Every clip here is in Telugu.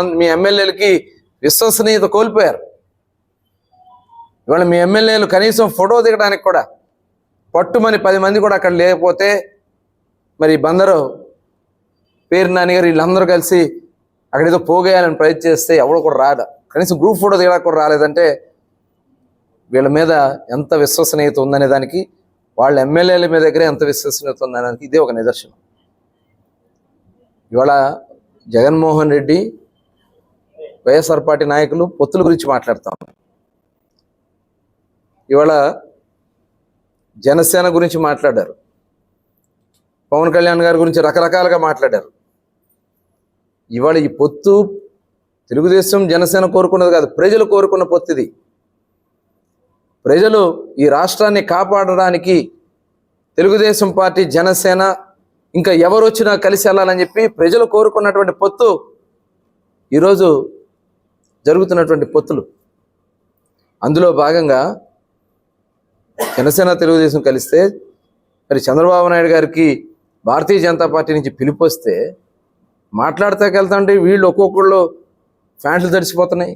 మంది మీ ఎమ్మెల్యేలకి విశ్వసనీయత కోల్పోయారు. ఇవాళ మీ ఎమ్మెల్యేలు కనీసం ఫోటో దిగడానికి కూడా పట్టుమని పది మంది కూడా అక్కడ లేకపోతే మరి బందరు పేరు నాన్నగారు వీళ్ళందరూ కలిసి అక్కడ ఏదో పోగేయాలని ప్రయత్నం చేస్తే ఎవడో కూడా రాడు. కనీసం గ్రూప్ ఫోటో దిగడానికి కూడా రాలేదంటే వీళ్ళ మీద ఎంత విశ్వసనీయత ఉందనే దానికి వాళ్ళ ఎమ్మెల్యేల మీద దగ్గరే ఎంత విశ్వసనీయత ఉందనే దానికి ఇదే ఒక నిదర్శనం. ఇవాళ జగన్మోహన్ రెడ్డి వైఎస్ఆర్ పార్టీ నాయకులు పొత్తుల గురించి మాట్లాడతాం. ఇవాళ జనసేన గురించి మాట్లాడారు. పవన్ కళ్యాణ్ గారి గురించి రకరకాలుగా మాట్లాడారు. ఇవాళ ఈ పొత్తు తెలుగుదేశం జనసేన కోరుకున్నది కాదు ప్రజలు కోరుకున్న పొత్తు ఇది ప్రజలు ఈ రాష్ట్రాన్ని కాపాడడానికి తెలుగుదేశం పార్టీ జనసేన ఇంకా ఎవరు వచ్చినా కలిసి వెళ్ళాలని చెప్పి ప్రజలు కోరుకున్నటువంటి పొత్తు ఈరోజు జరుగుతున్నటువంటి పొత్తులు. అందులో భాగంగా జనసేన తెలుగుదేశం కలిస్తే మరి చంద్రబాబు నాయుడు గారికి భారతీయ జనతా పార్టీ నుంచి పిలుపు వస్తే మాట్లాడతాకెళ్తాంటే వీళ్ళు ఒక్కొక్కళ్ళు ఫ్యాంట్లు తడిసిపోతున్నాయి.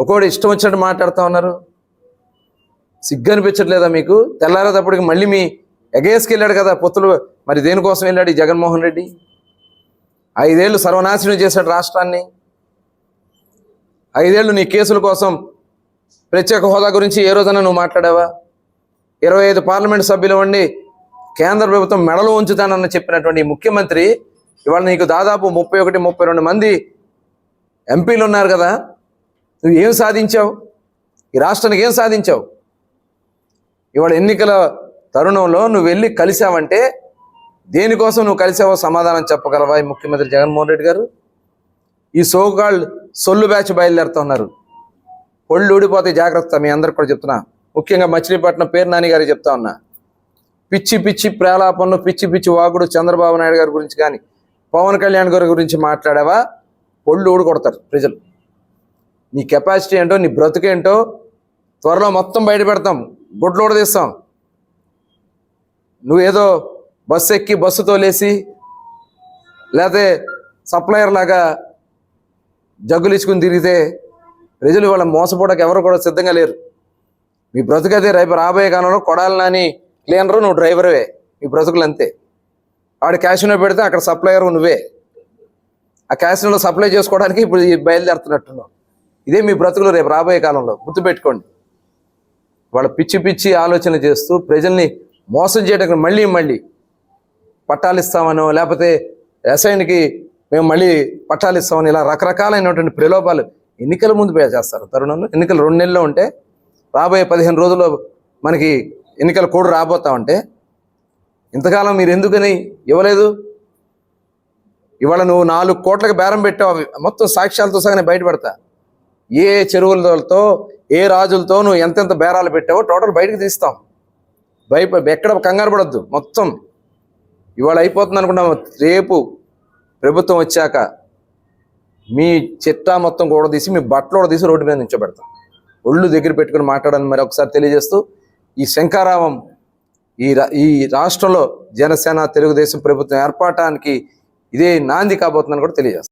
ఒక్కొక్కడు ఇష్టం వచ్చినట్టు మాట్లాడుతూ ఉన్నారు. సిగ్గు అనిపించట్లేదా మీకు? తెల్లారేటప్పటికి మళ్ళీ మీ ఎగేసుకు వెళ్ళాడు కదా పొత్తులు. మరి దేనికోసం వెళ్ళాడు ఈ జగన్మోహన్ రెడ్డి? ఐదేళ్ళు సర్వనాశనం చేశాడు రాష్ట్రాన్ని. ఐదేళ్ళు నీ కేసుల కోసం ప్రత్యేక హోదా గురించి ఏ రోజైనా నువ్వు మాట్లాడావా? ఇరవై ఐదు పార్లమెంట్ సభ్యులు ఉండి కేంద్ర ప్రభుత్వం మెడలు ఉంచుతానని చెప్పినటువంటి ముఖ్యమంత్రి ఇవాళ నీకు దాదాపు ముప్పై ఒకటి ముప్పై రెండు మంది ఎంపీలు ఉన్నారు కదా నువ్వు ఏం సాధించావు? ఈ రాష్ట్రానికి ఏం సాధించావు? ఇవాళ ఎన్నికల తరుణంలో నువ్వు వెళ్ళి కలిసావంటే దేనికోసం నువ్వు కలిసావో సమాధానం చెప్పగలవా ఈ ముఖ్యమంత్రి జగన్మోహన్ రెడ్డి గారు? ఈ సోకాళ్ళు సొల్లు బ్యాచ్ బయలుదేరుతున్నారు. ఒళ్ళు ఊడిపోతే జాగ్రత్త మీ అందరికి కూడా చెప్తున్నా. ముఖ్యంగా మచిలీపట్నం పేరు నాని గారికి చెప్తా ఉన్నా. పిచ్చి పిచ్చి ప్రేలాపనలు పిచ్చి పిచ్చి వాగుడు చంద్రబాబు నాయుడు గారి గురించి కానీ పవన్ కళ్యాణ్ గారి గురించి మాట్లాడావా? ఒళ్ళు ఊడి కొడతారు ప్రజలు. నీ కెపాసిటీ ఏంటో నీ బ్రతుకేంటో త్వరలో మొత్తం బయట పెడతాం. గుడ్లు ఊడదీస్తాం నువ్వేదో బస్సు ఎక్కి బస్సు తోలేసి లేకపోతే సప్లయర్ లాగా జగ్గులు ఇచ్చుకుని తిరిగితే ప్రజలు వాళ్ళ మోసపోవడానికి ఎవరు కూడా సిద్ధంగా లేరు. మీ బ్రతుకైతే రేపు రాబోయే కాలంలో కొడాలి నాని క్లీనరు నువ్వు డ్రైవర్వే. మీ బ్రతుకులు అంతే. వాడు క్యాషినో పెడితే అక్కడ సప్లయర్ నువ్వే. ఆ క్యాషినోలో సప్లై చేసుకోవడానికి ఇప్పుడు బయలుదేరుతున్నట్టున్నావు. ఇదే మీ బ్రతుకులు రేపు రాబోయే కాలంలో. గుర్తుపెట్టుకోండి. వాళ్ళ పిచ్చి పిచ్చి ఆలోచన చేస్తూ ప్రజల్ని మోసం చేయడానికి మళ్ళీ మళ్ళీ పట్టాలు ఇస్తామనో లేకపోతే రసాయనికి మేము మళ్ళీ పట్టాలు ఇస్తామని ఇలా రకరకాలైనటువంటి ప్రలోభాలు ఎన్నికల ముందు పే చేస్తారు. తరుణంలో ఎన్నికలు రెండు నెలల్లో ఉంటే రాబోయే పదిహేను రోజుల్లో మనకి ఎన్నికల కోడ్ రాబోతా ఉంటే ఇంతకాలం మీరు ఎందుకని ఇవ్వలేదు? ఇవాళ నువ్వు నాలుగు కోట్లకు బేరం పెట్టావు అవి మొత్తం సాక్ష్యాలతో సగానే బయటపడతా. ఏ చెరువులతో ఏ రాజులతో నువ్వు ఎంతెంత బేరాలు పెట్టావో టోటల్ బయటకు తీస్తాం. భయప ఎక్కడ కంగారు పడద్దు మొత్తం. ఇవాళ అయిపోతుంది అనుకున్నాం రేపు ప్రభుత్వం వచ్చాక మీ చిట్టా మొత్తం కూడా తీసి మీ బట్టలు కూడా తీసి రోడ్డు మీద నించోబెడతాం. ఒళ్ళు దగ్గర పెట్టుకుని మాట్లాడని మరి ఒకసారి తెలియజేస్తూ ఈ శంకారావం ఈ రా- ఈ రాష్ట్రంలో జనసేన తెలుగుదేశం ప్రభుత్వం ఏర్పడటానికి ఇదే నాంది కాబోతుందని కూడా తెలియజేస్తాం.